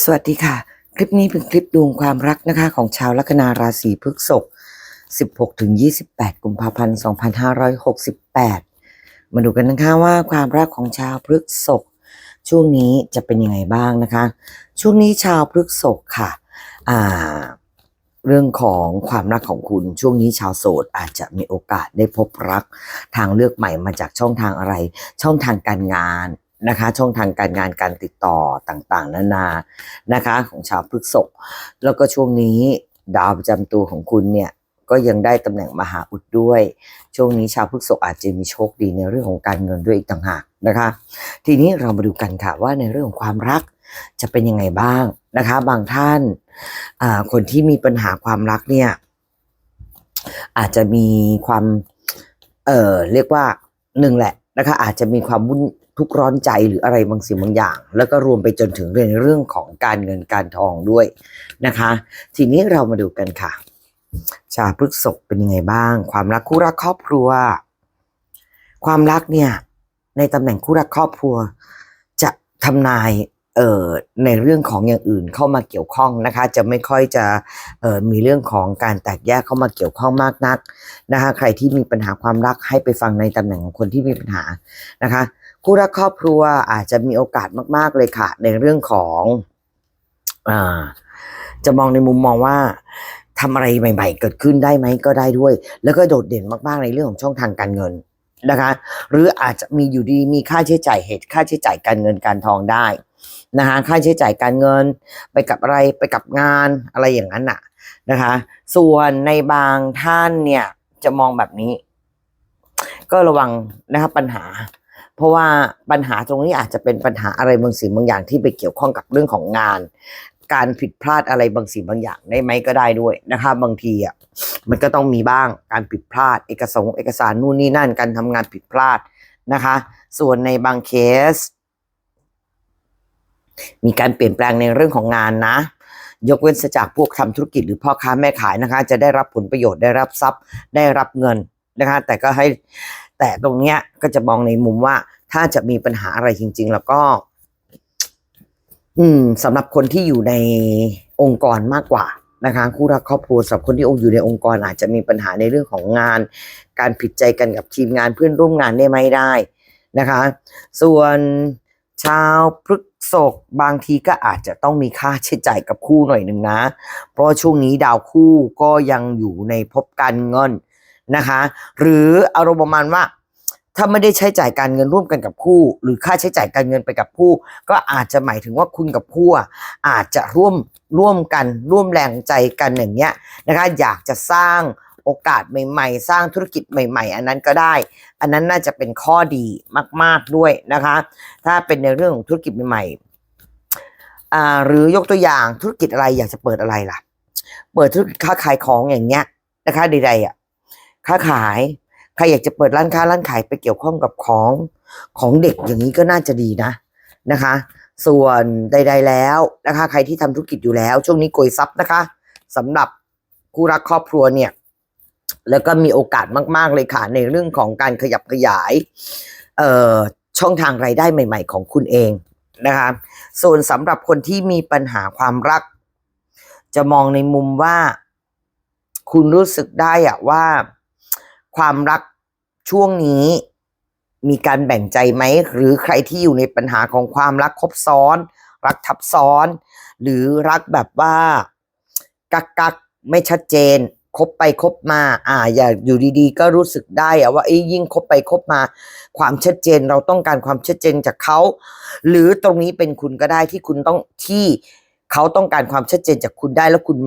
สวัสดีค่ะ คลิปนี้เป็นคลิปดวงความรักนะคะของชาวลัคนาราศีพฤษภ16ถึง28 กุมภาพันธ์ 2568 มาดูกันนะคะว่าความรักของชาวพฤษภช่วงนี้จะเป็นยังไงบ้างนะคะ ช่วงนี้ชาวพฤษภค่ะอ่าเรื่องของความรักของคุณช่วงนี้ชาวโสดอาจจะมีโอกาสได้พบรัก ทางเลือกใหม่มาจากช่องทางอะไร ช่องทางการงาน นะคะช่องทางการงานการติดต่อต่างๆ นานานะคะ ของชาวพฤษภแล้วก็ช่วงนี้ดาวประจำตัวของคุณเนี่ยก็ยังได้ตำแหน่งมหาอุดด้วย ช่วงนี้ชาวพฤษภอาจจะมีโชคดีในเรื่องของการเงินด้วยอีกต่างหากนะคะ ทีนี้เรามาดูกันค่ะว่าในเรื่องของความรักจะเป็นยังไงบ้างนะคะ บางท่านคนที่มีปัญหาความรักเนี่ยอาจจะมีความเออเรียกว่าหนึ่งแหละนะคะอาจจะมีความวุ่น ทุกร้อนใจหรืออะไรบางสิ่งบางอย่าง แล้วก็รวมไปจนถึงเรื่องเรื่องของการเงินการทองด้วยนะคะ ทีนี้เรามาดูกันค่ะ ชาวพฤษภเป็นยังไงบ้าง ความรักคู่รักครอบครัว ความรักเนี่ย ในตำแหน่งคู่รักครอบครัว จะทำนายเอ่อในเรื่องของอย่างอื่นเข้ามาเกี่ยวข้องนะคะ จะไม่ค่อยจะเอ่อมีเรื่องของการแตกแยกเข้ามาเกี่ยวข้องมากนักนะคะ ใครที่มีปัญหาความรักให้ไปฟังในตำแหน่งของคนที่มีปัญหานะคะ คู่รักครอบครัวอาจจะมีโอกาสมาก ๆ เลยค่ะ ในเรื่องของอ่าจะมองในมุมมองว่าทำอะไรใหม่ ๆ เกิดขึ้นได้ไหมก็ได้ด้วย แล้วก็โดดเด่นมากๆในเรื่องของช่องทางการเงินนะคะ หรืออาจจะมีอยู่ดีมีค่าใช้จ่ายเหตุค่าใช้จ่ายการเงินการทองได้นะคะค่าใช้จ่ายการเงินไปกับอะไรไปกับงานอะไรอย่างนั้นน่ะนะคะ ส่วนในบางท่านเนี่ยจะมองแบบนี้ ก็ระวังนะคะปัญหา เพราะว่าปัญหาตรงนี้อาจจะเป็นปัญหาอะไรบางสิ่งบางอย่างที่ไปเกี่ยวข้องกับเรื่องของงาน การผิดพลาดอะไรบางสิ่งบางอย่างได้ไหมก็ได้ด้วยนะคะ บางทีอะมันก็ต้องมีบ้างการผิดพลาด เอกสารเอกสารนู่นนี่นั่นการทำงานผิดพลาดนะคะ ส่วนในบางเคส มีการเปลี่ยนแปลงในเรื่องของงานนะยกเว้นจากพวกทำธุรกิจหรือพ่อค้าแม่ขายนะคะ จะได้รับผลประโยชน์ได้รับทรัพย์ได้รับเงินนะคะ แต่ก็ให้ แต่ตรงเนี้ยก็จะมองในมุมว่าถ้าจะมีปัญหาอะไรจริง ๆ แล้วก็ อืมสำหรับคนที่อยู่ในองค์กรมากกว่านะคะคู่รักครอบครัวสำหรับคนที่อยู่ในองค์กรอาจจะมีปัญหาในเรื่องของงาน การผิดใจกันกับทีมงานเพื่อนร่วมงานได้ไหมได้นะคะ ส่วนชาวพฤกษภบางทีก็อาจจะต้องมีค่าใช้จ่ายกับคู่หน่อยหนึ่งนะ เพราะช่วงนี้ดาวคู่ก็ยังอยู่ในภพการเงิน นะคะ หรืออารมณ์ประมาณว่าถ้าไม่ได้ใช้จ่ายการเงินร่วมกันกับคู่ หรือค่าใช้จ่ายการเงินไปกับคู่ ก็อาจจะหมายถึงว่าคุณกับคู่อาจจะร่วมร่วมกันร่วมแรงใจกันอย่างเงี้ยนะคะอยากจะสร้างโอกาสใหม่ ๆ สร้างธุรกิจใหม่ ๆ อันนั้นก็ได้ อันนั้นน่าจะเป็นข้อดีมาก ๆด้วยนะคะ ถ้าเป็นในเรื่องของธุรกิจใหม่ๆอ่าหรือยกตัวอย่างธุรกิจอะไรอยากจะเปิดอะไรล่ะ เปิดธุรกิจค้าขายของอย่างเงี้ยนะคะใดๆอะ ค้าขาย ใครอยากจะเปิดร้านค้าร้านขายไปเกี่ยวข้องกับของของเด็กอย่างนี้ก็น่าจะดีนะนะคะ ส่วนใด ๆ แล้วนะคะ ใครที่ทำธุรกิจอยู่แล้ว ช่วงนี้โกยซับนะคะสำหรับคู่รักครอบครัวเนี่ย แล้วก็มีโอกาสมาก ๆ เลยค่ะในเรื่องของการขยับขยายเอ่อช่องทางรายได้ใหม่ ๆ ของคุณเองนะคะส่วนสำหรับคนที่มีปัญหาความรัก จะมองในมุมว่า คุณรู้สึกได้อะว่า ความรักช่วงนี้มีการแบ่งใจไหม หรือใครที่อยู่ในปัญหาของความรักคบซ้อน รักทับซ้อน หรือรักแบบว่า กักกักไม่ชัดเจนคบไปคบมา อ่า อย่าอยู่ดีๆ ก็รู้สึกได้อะว่าเอ้ยยิ่งคบไปคบมา ความชัดเจนเราต้องการความชัดเจนจากเขา หรือตรงนี้เป็นคุณก็ได้ที่คุณต้องที่เขาต้องการความชัดเจนจากคุณได้แล้วคุณ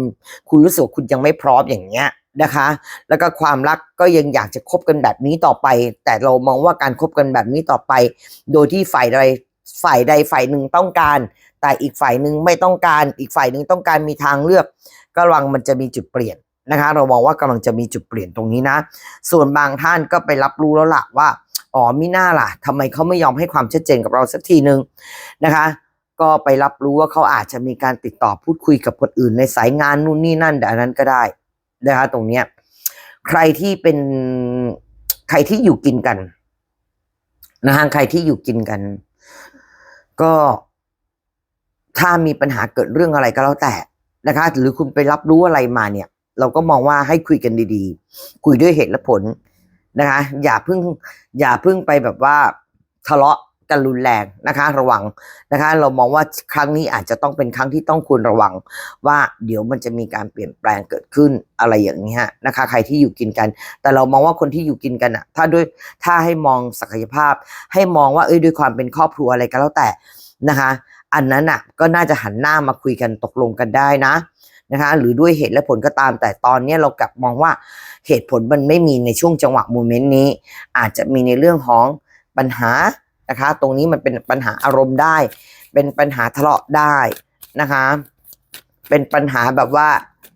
คุณรู้สึกว่าคุณยังไม่พร้อมอย่างเงี้ย นะคะ แล้วก็ความรักก็ยังอยากจะคบกันแบบนี้ต่อไป แต่เรามองว่าการคบกันแบบนี้ต่อไป โดยที่ฝ่ายใดฝ่ายใดฝ่ายหนึ่งต้องการ แต่อีกฝ่ายหนึ่งไม่ต้องการ อีกฝ่ายหนึ่งต้องการมีทางเลือกก็ระวังมันจะมีจุดเปลี่ยนนะคะ เรามองว่ากำลังจะมีจุดเปลี่ยนตรงนี้นะ ส่วนบางท่านก็ไปรับรู้แล้วล่ะว่าอ๋อมิน่าล่ะทำไมเขาไม่ยอมให้ความชัดเจนกับเราสักทีหนึ่งนะคะก็ไปรับรู้ว่าเขาอาจจะมีการติดต่อพูดคุยกับคนอื่นในสายงานนู่นนี่นั่นแต่นั้นก็ได้ นะคะตรงเนี้ยใครที่เป็นใครที่อยู่กินกันนะฮะใครที่อยู่กินกัน ก็ถ้าถ้ามีปัญหาเกิดเรื่องอะไรก็แล้วแต่นะคะ หรือคุณไปรับรู้อะไรมาเนี่ย เราก็มองว่าให้คุยกันดีๆ คุยด้วยเหตุและผลนะคะ อย่าเพิ่ง อย่าเพิ่งไปแบบว่าทะเลาะ กันรุนแรงนะคะระวังนะคะ เรามองว่าครั้งนี้อาจจะต้องเป็นครั้งที่ต้องควรระวัง ว่าเดี๋ยวมันจะมีการเปลี่ยนแปลงเกิดขึ้นอะไรอย่างนี้นะคะ ใครที่อยู่กินกัน แต่เรามองว่าคนที่อยู่กินกันอะถ้าด้วยถ้าให้มองศักยภาพ ให้มองว่าเอ้ยด้วยความเป็นครอบครัวอะไรก็แล้วแต่นะคะ อันนั้นอะก็น่าจะหันหน้ามาคุยกันตกลงกันได้นะนะคะหรือด้วยเหตุและผลก็ตาม แต่ตอนนี้เรากลับมองว่าเหตุผลมันไม่มีในช่วงจังหวะโมเมนต์นี้ อาจจะมีในเรื่องของปัญหา นะคะ ตรงนี้มันเป็นปัญหาอารมณ์ได้ เป็นปัญหาทะเลาะได้นะคะ เป็นปัญหาแบบว่า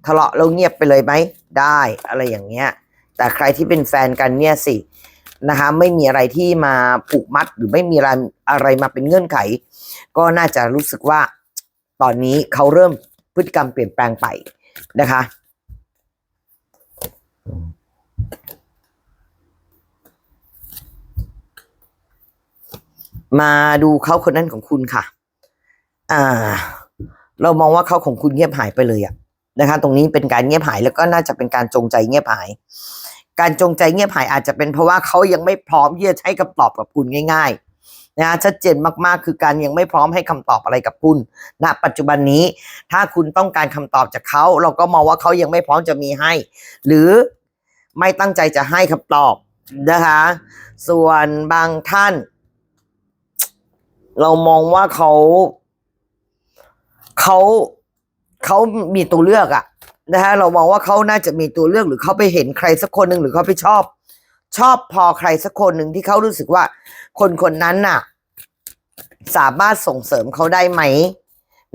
ทะเลาะแล้วเงียบไปเลยไหมได้อะไรอย่างเงี้ย แต่ใครที่เป็นแฟนกันเนี่ยสินะคะไม่มีอะไรที่มาผูกมัดหรือไม่มีอะไรอะไรมาเป็นเงื่อนไข ก็น่าจะรู้สึกว่าตอนนี้เขาเริ่มพฤติกรรมเปลี่ยนแปลงไปนะคะ มาดูเขาคนนั้นของคุณค่ะ อ่า เรามองว่าเขาของคุณเงียบหายไปเลยอะนะคะ ตรงนี้เป็นการเงียบหายแล้วก็น่าจะเป็นการจงใจเงียบหาย การจงใจเงียบหายอาจจะเป็นเพราะว่าเขายังไม่พร้อมที่จะให้คำตอบกับคุณง่าย ๆ นะชัดเจนมากๆ คือการยังไม่พร้อมให้คำตอบอะไรกับคุณณปัจจุบันนี้ ถ้าคุณต้องการคำตอบจากเขาเราก็มองว่าเขายังไม่พร้อมจะมีให้ หรือไม่ตั้งใจจะให้คำตอบนะคะ ส่วนบางท่าน เรามองว่าเขาเขาเขามีตัวเลือกอะนะฮะเรามองว่าเขาน่าจะมีตัวเลือกหรือเขาไปเห็นใครสักคนหนึ่งหรือเขาไปชอบ ชอบพอใครสักคนหนึ่งที่เขารู้สึกว่า คนคนนั้นน่ะ สามารถส่งเสริมเขาได้ไหม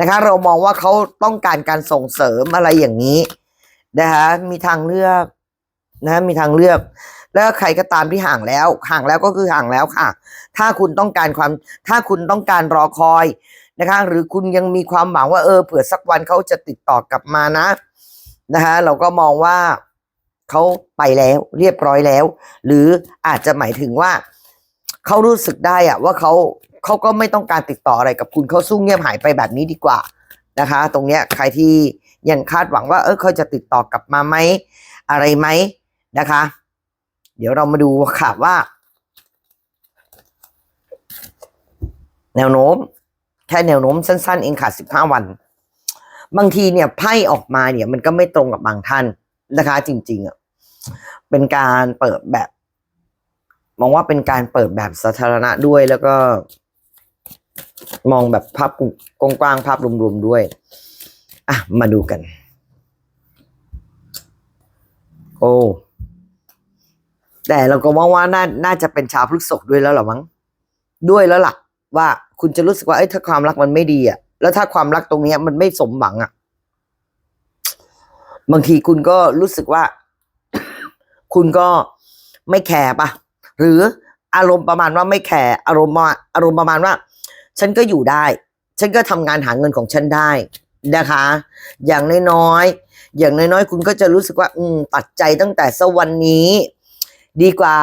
นะคะ เรามองว่าเขาต้องการการส่งเสริมอะไรอย่างนี้นะคะมีทางเลือกนะมีทางเลือก แล้วใครก็ตามที่ห่างแล้ว ห่างแล้วก็คือห่างแล้วค่ะ ถ้าคุณต้องการความ ถ้าคุณต้องการรอคอยนะคะ หรือคุณยังมีความหวังว่าเออเผื่อสักวันเขาจะติดต่อกลับมานะนะคะเราก็มองว่าเขาไปแล้วเรียบร้อยแล้ว หรืออาจจะหมายถึงว่าเขารู้สึกได้อะว่าเขาเขาก็ไม่ต้องการติดต่ออะไรกับคุณเขาสู้เงียบหายไปแบบนี้ดีกว่านะคะ ตรงเนี้ยใครที่ยังคาดหวังว่า เออเขาจะติดต่อกลับมาไหมอะไรไหมนะคะ เดี๋ยวเรามาดูค่ะว่า แนวโน้ม แค่แนวโน้มสั้น ๆ เองค่ะสิบห้าวัน บางทีเนี่ยไพ่ออกมาเนี่ย มันก็ไม่ตรงกับบางท่านนะคะ จริงๆอะเป็นการเปิดแบบ มองว่าเป็นการเปิดแบบสาธารณะด้วยแล้วก็ มองแบบภาพกว้างๆภาพรวมๆด้วย อะ มาดูกัน โอ้ แต่เราก็มองว่าน่าน่าจะเป็นชาวพฤกษกด้วยแล้วหรอมั้งด้วยแล้วล่ะ ว่าคุณจะรู้สึกว่าเอ้ยถ้าความรักมันไม่ดีอะ แล้วถ้าความรักตรงเนี้ยมันไม่สมหวังอะ บางทีคุณก็รู้สึกว่า คุณก็ไม่แคร์ปะหรืออารมณ์ประมาณว่าไม่แคร์อารมณ์อารมณ์ประมาณว่า ฉันก็อยู่ได้ ฉันก็ทำงานหาเงินของฉันได้นะคะ อย่างน้อยๆอย่างน้อยๆคุณก็จะรู้สึกว่า อืมตัดใจตั้งแต่สวันนี้ ดีกว่า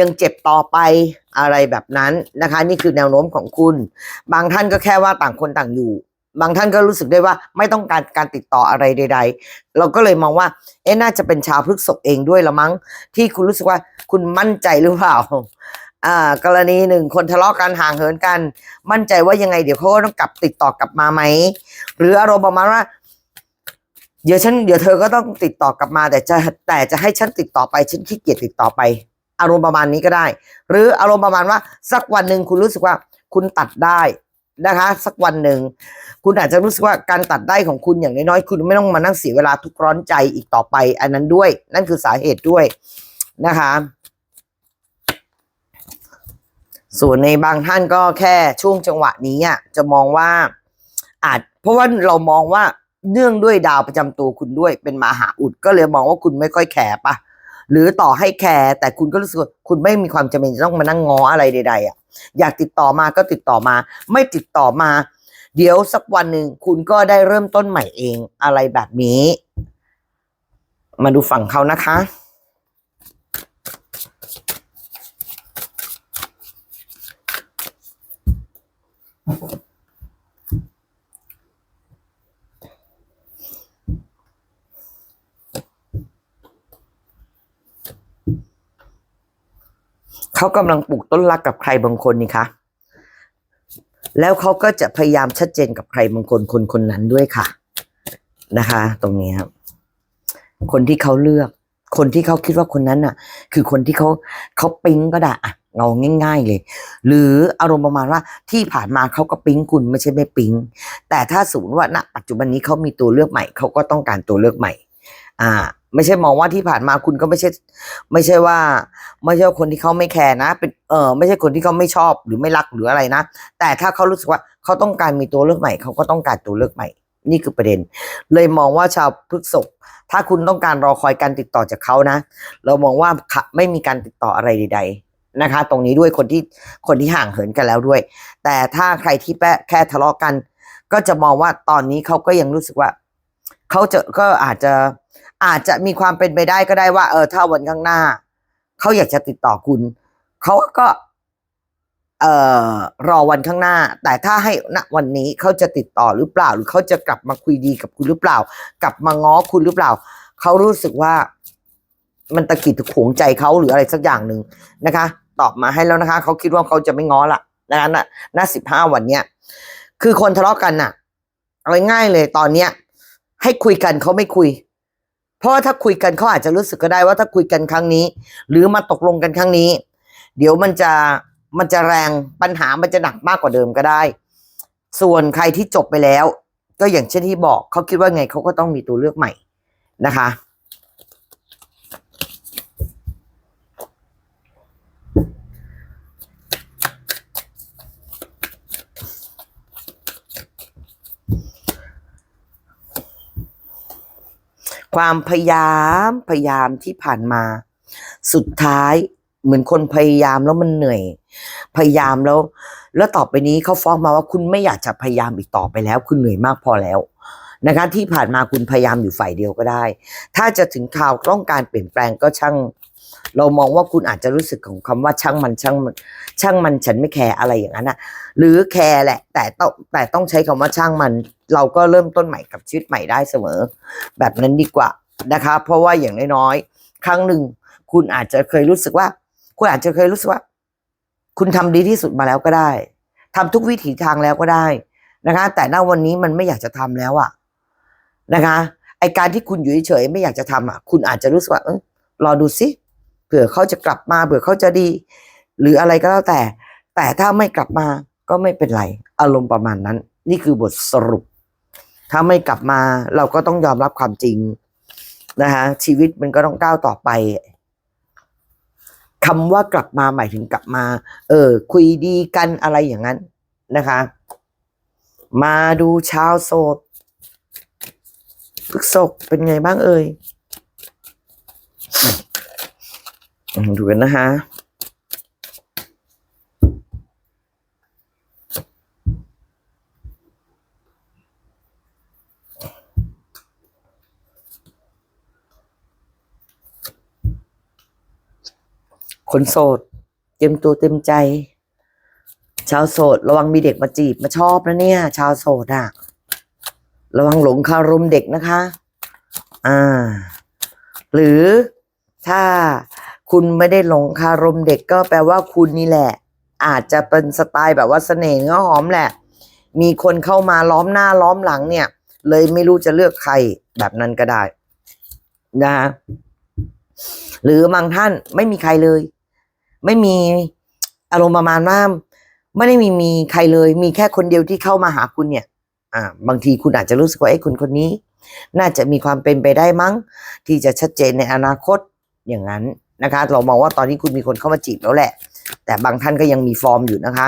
ยังเจ็บต่อไปอะไรแบบนั้นนะคะ นี่คือแนวโน้มของคุณ บางท่านก็แค่ว่าต่างคนต่างอยู่ บางท่านก็รู้สึกได้ว่าไม่ต้องการการติดต่ออะไรใด ๆ เราก็เลยมองว่า เอ๊ะน่าจะเป็นชาวพฤกษกเองด้วยละมั้ง ที่คุณรู้สึกว่าคุณมั่นใจหรือเปล่าอ่ากรณีหนึ่งคนทะเลาะกันห่างเหินกัน มั่นใจว่ายังไงเดี๋ยวเขาก็ต้องกลับติดต่อกลับมาไหมหรืออารมณ์ประมาณว่า เดี๋ยวฉันเดี๋ยวเธอก็ต้องติดต่อกลับมา แต่จะแต่จะให้ฉันติดต่อไปฉันขี้เกียจติดต่อไป อารมณ์ประมาณนี้ก็ได้ หรืออารมณ์ประมาณว่าสักวันหนึ่งคุณรู้สึกว่าคุณตัดได้นะคะ สักวันหนึ่งคุณอาจจะรู้สึกว่าการตัดได้ของคุณอย่างน้อยๆคุณไม่ต้องมานั่งเสียเวลาทุกร้อนใจอีกต่อไป อันนั้นด้วย นั่นคือสาเหตุด้วยนะคะ ส่วนในบางท่านก็แค่ช่วงจังหวะนี้อะจะมองว่า อาจเพราะว่าเรามองว่า เนื่องด้วยดาวประจำตัวคุณด้วยเป็นมหาอุดก็เลยมองว่าคุณไม่ค่อยแคร์ปะหรือต่อให้แคร์แต่คุณก็รู้สึกคุณไม่มีความจำเป็นจะต้องมานั่งง้ออะไรใด ๆ อะ อยากติดต่อมาก็ติดต่อมา ไม่ติดต่อมา เดี๋ยวสักวันหนึ่งคุณก็ได้เริ่มต้นใหม่เองอะไรแบบนี้ มาดูฝั่งเขานะคะ เขากำลังปลูกต้นรักกับใครบางคนนี่คะ แล้วเขาก็จะพยายามชัดเจนกับใครบางคนคนคนนั้นด้วยค่ะ นะคะ ตรงนี้ครับคนที่เขาเลือก คนที่เขาคิดว่าคนนั้นน่ะ คือคนที่เขาเขาปิ๊งก็ได้อะเงาง่าย ๆ เลย หรืออารมณ์ประมาณว่าที่ผ่านมาเขาก็ปิ๊งคุณไม่ใช่ไม่ปิ๊งแต่ถ้าสมมติว่าณปัจจุบันนี้เขามีตัวเลือกใหม่เขาก็ต้องการตัวเลือกใหม่ อ่า ไม่ใช่มองว่าที่ผ่านมาคุณก็ไม่ใช่ ไม่ใช่ว่า ไม่ใช่คนที่เขาไม่แคร์นะ เป็นเออไม่ใช่คนที่เขาไม่ชอบหรือไม่รักหรืออะไรนะ แต่ถ้าเขารู้สึกว่าเขาต้องการมีตัวเลือกใหม่เขาก็ต้องการตัวเลือกใหม่ นี่คือประเด็น เลยมองว่าชาวพฤษภถ้าคุณต้องการรอคอยการติดต่อจากเขานะ เรามองว่าขะไม่มีการติดต่ออะไรใด ๆนะคะ ตรงนี้ด้วยคนที่คนที่ห่างเหินกันแล้วด้วย แต่ถ้าใครที่แค่แค่ทะเลาะกัน ก็จะมองว่าตอนนี้เขาก็ยังรู้สึกว่า เขาจะก็อาจจะอาจจะมีความเป็นไปได้ก็ได้ว่า เออถ้าวันข้างหน้า เขาอยากจะติดต่อคุณ เขาก็เอ่อรอวันข้างหน้า แต่ถ้าให้ณวันนี้เขาจะติดต่อหรือเปล่า หรือเขาจะกลับมาคุยดีกับคุณหรือเปล่า กลับมาง้อคุณหรือเปล่า เขารู้สึกว่า มันตะกิดตะขวงใจเขาหรืออะไรสักอย่างหนึ่งนะคะ ตอบมาให้แล้วนะคะ เขาคิดว่าเขาจะไม่ง้อละนะคะณณสิบห้าวันเนี้ยคือคนทะเลาะกันน่ะเอาง่ายเลยตอนเนี้ย ให้คุยกันเขาไม่คุย เพราะว่าถ้าคุยกันเขาอาจจะรู้สึกก็ได้ว่าถ้าคุยกันครั้งนี้ หรือมาตกลงกันครั้งนี้ เดี๋ยวมันจะมันจะแรงปัญหามันจะหนักมากกว่าเดิมก็ได้ ส่วนใครที่จบไปแล้ว ก็อย่างเช่นที่บอกเขาคิดว่าไงเขาก็ต้องมีตัวเลือกใหม่นะคะ ความพยายามพยายามที่ผ่านมา สุดท้ายเหมือนคนพยายามแล้วมันเหนื่อย พยายามแล้ว แล้วต่อไปนี้เขาฟ้องมาว่าคุณไม่อยากจะพยายามอีกต่อไปแล้ว คุณเหนื่อยมากพอแล้วนะคะที่ผ่านมาคุณพยายามอยู่ฝ่ายเดียวก็ได้ ถ้าจะถึงข่าวต้องการเปลี่ยนแปลงก็ช่าง เรามองว่าคุณอาจจะรู้สึกของคำว่าช่างมันช่างมันช่างมันฉันไม่แคร์อะไรอย่างนั้นนะหรือแคร์แหละ แต่ต้องแต่ต้องใช้คำว่าช่างมัน เราก็เริ่มต้นใหม่กับชีวิตใหม่ได้เสมอ แบบนั้นดีกว่านะคะ เพราะว่าอย่างน้อยๆครั้งหนึ่งคุณอาจจะเคยรู้สึกว่า คุณอาจจะเคยรู้สึกว่า คุณทำดีที่สุดมาแล้วก็ได้ทำทุกวิถีทางแล้วก็ได้นะคะ แต่ณวันนี้มันไม่อยากจะทำแล้วอะนะคะไอการที่คุณอยู่เฉยๆไม่อยากจะทำอะ คุณอาจจะรู้สึกว่าเออรอดูสิ เผื่อเขาจะกลับมาเผื่อเขาจะดี หรืออะไรก็แล้วแต่ แต่ถ้าไม่กลับมาก็ไม่เป็นไร อารมณ์ประมาณนั้น นี่คือบทสรุป ถ้าไม่กลับมาเราก็ต้องยอมรับความจริงนะคะชีวิตมันก็ต้องก้าวต่อไปคำว่ากลับมาหมายถึงกลับมา เออ คุยดีกันอะไรอย่างนั้นนะคะ มาดูชาวโสดพฤกษกเป็นไงบ้างเอ่ย ดูกันนะคะคนโสด เต็มตัวเต็มใจ ชาวโสด ระวังมีเด็กมาจีบมาชอบนะเนี่ย ชาวโสดอะระวังหลงคารมเด็กนะคะ อ่า หรือถ้า คุณไม่ได้หลงคารมเด็กก็แปลว่าคุณนี่แหละ อาจจะเป็นสไตล์แบบว่าเสน่ห์เงาหอมแหละ มีคนเข้ามาล้อมหน้าล้อมหลังเนี่ย เลยไม่รู้จะเลือกใครแบบนั้นก็ได้นะหรือบางท่านไม่มีใครเลย ไม่มีอารมณ์ประมาณว่าไม่ได้มีมีใครเลย มีแค่คนเดียวที่เข้ามาหาคุณเนี่ย อ่า บางทีคุณอาจจะรู้สึกว่าไอ้คนคนนี้ น่าจะมีความเป็นไปได้มั้ง ที่จะชัดเจนในอนาคตอย่างนั้น นะคะ เรามองว่าตอนนี้คุณมีคนเข้ามาจีบแล้วแหละ แต่บางท่านก็ยังมีฟอร์มอยู่นะคะ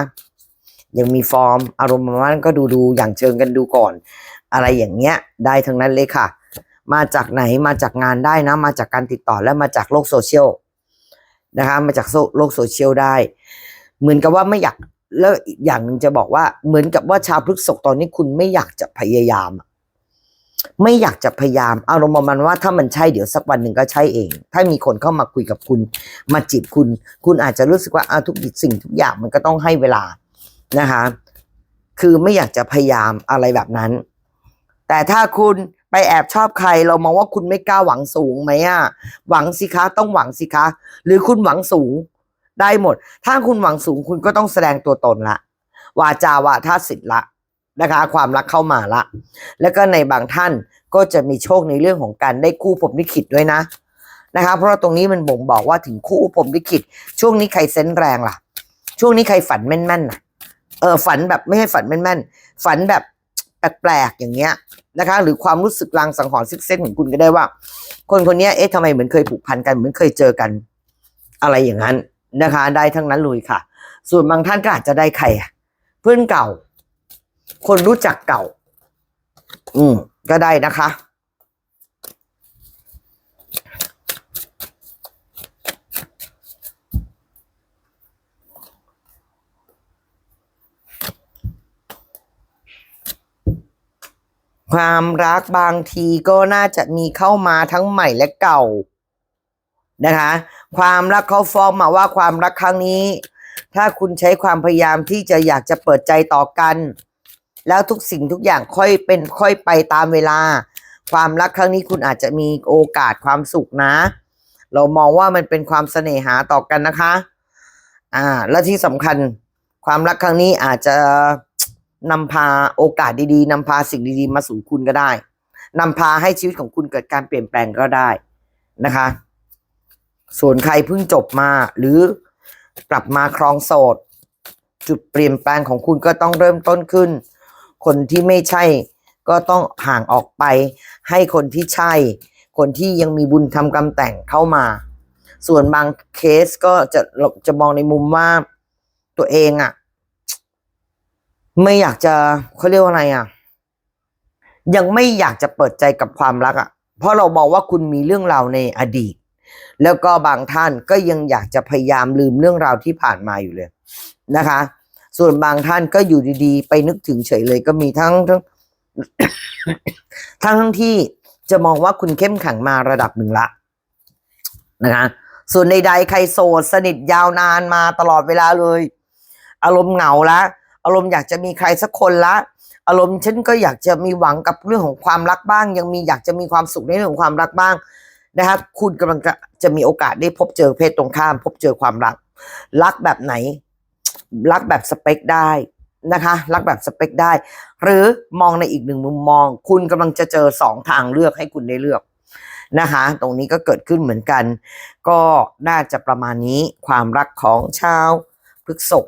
ยังมีฟอร์ม อารมณ์ประมาณนั้นก็ดูดูอย่างเชิงกันดูก่อน อะไรอย่างเงี้ย ได้ทั้งนั้นเลยค่ะ มาจากไหนมาจากงานได้นะ มาจากการติดต่อและมาจากโลกโซเชียลนะคะมาจากโลกโซเชียลได้ เหมือนกับว่าไม่อยากแล้วอีกอย่างหนึ่งจะบอกว่าเหมือนกับว่าชาวพฤกษกตอนนี้คุณไม่อยากจะพยายามอะ ไม่อยากจะพยายามอารมณ์ประมาณว่าถ้ามันใช่เดี๋ยวสักวันหนึ่งก็ใช่เอง ถ้ามีคนเข้ามาคุยกับคุณ มาจีบคุณ คุณอาจจะรู้สึกว่าอาทุกสิ่งทุกอย่างมันก็ต้องให้เวลานะคะ คือไม่อยากจะพยายามอะไรแบบนั้น แต่ถ้าคุณไปแอบชอบใครเรามองว่าคุณไม่กล้าหวังสูงไหมอะหวังสิคะต้องหวังสิคะ หรือคุณหวังสูงได้หมด ถ้าคุณหวังสูงคุณก็ต้องแสดงตัวตนละวาจาวาทศิลป์ละ นะคะ ความรักเข้ามาละ แล้วก็ในบางท่านก็จะมีโชคในเรื่องของการได้คู่ผมลิขิตด้วยนะนะคะ เพราะว่าตรงนี้มันบ่งบอกว่าถึงคู่ผมลิขิต ช่วงนี้ใครเซนแรงล่ะ ช่วงนี้ใครฝันแม่นๆน่ะเออฝันแบบไม่ให้ฝันแม่นๆฝันแบบแปลกๆอย่างเงี้ยนะคะ หรือความรู้สึกลางสังหรณ์ซิกเซนของคุณก็ได้ว่า คนคนนี้เอ๊ะทำไมเหมือนเคยผูกพันกันเหมือนเคยเจอกัน อะไรอย่างนั้นนะคะ ได้ทั้งนั้นเลยค่ะ ส่วนบางท่านก็อาจจะได้ใครเพื่อนเก่า คนรู้จักเก่า อืม ก็ได้นะคะ ความรักบางทีก็น่าจะมีเข้ามาทั้งใหม่และเก่า นะคะ ความรักเขาฟ้องมาว่าความรักครั้งนี้ ถ้าคุณใช้ความพยายามที่จะอยากจะเปิดใจต่อกัน แล้วทุกสิ่งทุกอย่างค่อยเป็นค่อยไปตามเวลา ความรักครั้งนี้คุณอาจจะมีโอกาสความสุขนะ เรามองว่ามันเป็นความเสน่หาต่อกันนะคะ อ่า และที่สำคัญความรักครั้งนี้อาจจะนำพาโอกาสดีๆนำพาสิ่งดีๆ มาสู่คุณก็ได้นำพาให้ชีวิตของคุณเกิดการเปลี่ยนแปลงก็ได้นะคะ ส่วนใครเพิ่งจบมาหรือกลับมาครองโสด จุดเปลี่ยนแปลงของคุณก็ต้องเริ่มต้นขึ้น คนที่ไม่ใช่ ก็ต้องห่างออกไป ให้คนที่ใช่ คนที่ยังมีบุญทำกรรมแต่งเข้ามา ส่วนบางเคสก็จะจะมองในมุมว่าตัวเองอะไม่อยากจะเขาเรียกว่าอะไรอะ ยังไม่อยากจะเปิดใจกับความรักอะ เพราะเรามองว่าคุณมีเรื่องราวในอดีต แล้วก็บางท่านก็ยังอยากจะพยายามลืมเรื่องราวที่ผ่านมาอยู่เลยนะคะ ส่วนบางท่านก็อยู่ดีๆ ไปนึกถึงเฉยเลยก็มีทั้งทั้งทั้งทั้งที่จะมองว่าคุณเข้มแข็งมาระดับหนึ่งละนะคะส่วนใดๆใครโสดสนิทยาวนานมาตลอดเวลาเลย อารมณ์เหงาละอารมณ์อยากจะมีใครสักคนละ อารมณ์ฉันก็อยากจะมีหวังกับเรื่องของความรักบ้าง ยังมีอยากจะมีความสุขในเรื่องของความรักบ้างนะคะคุณกำลังจะมีโอกาสได้พบเจอเพศตรงข้าม พบเจอความรัก รักแบบไหน รักแบบสเปคได้นะคะ รักแบบสเปคได้ หรือมองในอีกหนึ่งมุมมอง คุณกำลังจะเจอสองทางเลือกให้คุณได้เลือกนะคะ ตรงนี้ก็เกิดขึ้นเหมือนกัน ก็น่าจะประมาณนี้ความรักของชาวพฤกษภ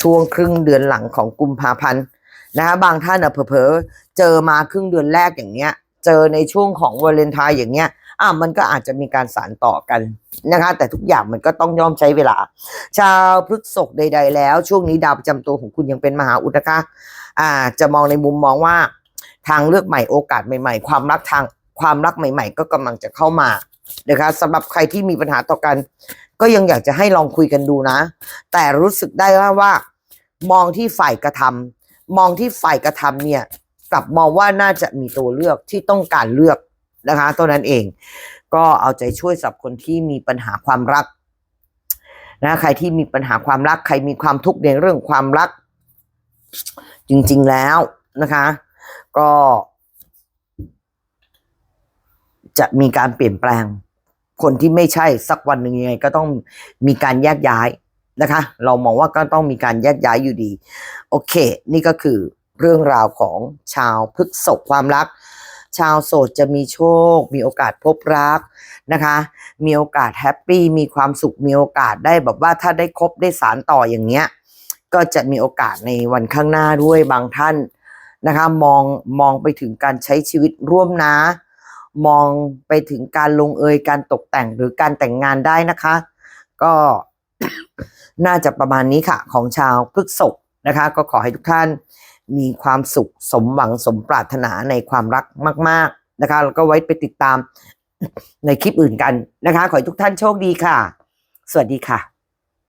ช่วงครึ่งเดือนหลังของกุมภาพันธ์นะคะบางท่านอะเผลอเจอมาครึ่งเดือนแรกอย่างเงี้ย เจอในช่วงของวาเลนไทน์อย่างเงี้ย อะมันก็อาจจะมีการสานต่อกันนะคะ แต่ทุกอย่างมันก็ต้องย่อมใช้เวลา ชาวพฤษภใด ๆ แล้ว ช่วงนี้ดาวประจำตัวของคุณยังเป็นมหาอุตนะคะอ่าจะมองในมุมมองว่า ทางเลือกใหม่โอกาสใหม่ ๆ ความรักทางความรักใหม่ ๆ ก็กำลังจะเข้ามานะคะสำหรับใครที่มีปัญหาต่อกัน ก็ยังอยากจะให้ลองคุยกันดูนะ แต่รู้สึกได้ว่าว่ามองที่ฝ่ายกระทำมองที่ฝ่ายกระทำเนี่ยกลับมองว่าน่าจะมีตัวเลือกที่ต้องการเลือก นะคะตัวนั้นเอง ก็เอาใจช่วยสับคนที่มีปัญหาความรักนะใครที่มีปัญหาความรัก ใครมีความทุกข์ในเรื่องความรัก จริง ๆแล้วนะคะ ก็ จะมีการเปลี่ยนแปลง คนที่ไม่ใช่สักวันหนึ่งยังไง ก็ต้องมีการแยกย้ายนะคะ เรามองว่าก็ต้องมีการแยกย้ายอยู่ดี โอเค นี่ก็คือเรื่องราวของชาวพฤษภความรัก ชาวโสดจะมีโชค มีโอกาสพบรักนะคะ มีโอกาสแฮปปี้มีความสุขมีโอกาสได้แบบว่าถ้าได้คบได้สารต่ออย่างเงี้ยก็จะมีโอกาสในวันข้างหน้าด้วยบางท่านนะคะมองมองไปถึงการใช้ชีวิตร่วมนะ มองไปถึงการลงเอยการตกแต่งหรือการแต่งงานได้นะคะ ก็น่าจะประมาณนี้ค่ะ ของชาวพฤษภนะคะ ก็ขอให้ทุกท่าน มีความสุขสมหวังสมปรารถนาในความรักมาก ๆนะคะ แล้วก็ไว้ไปติดตามในคลิปอื่นกันนะคะ ขอให้ทุกท่านโชคดีค่ะ สวัสดีค่ะ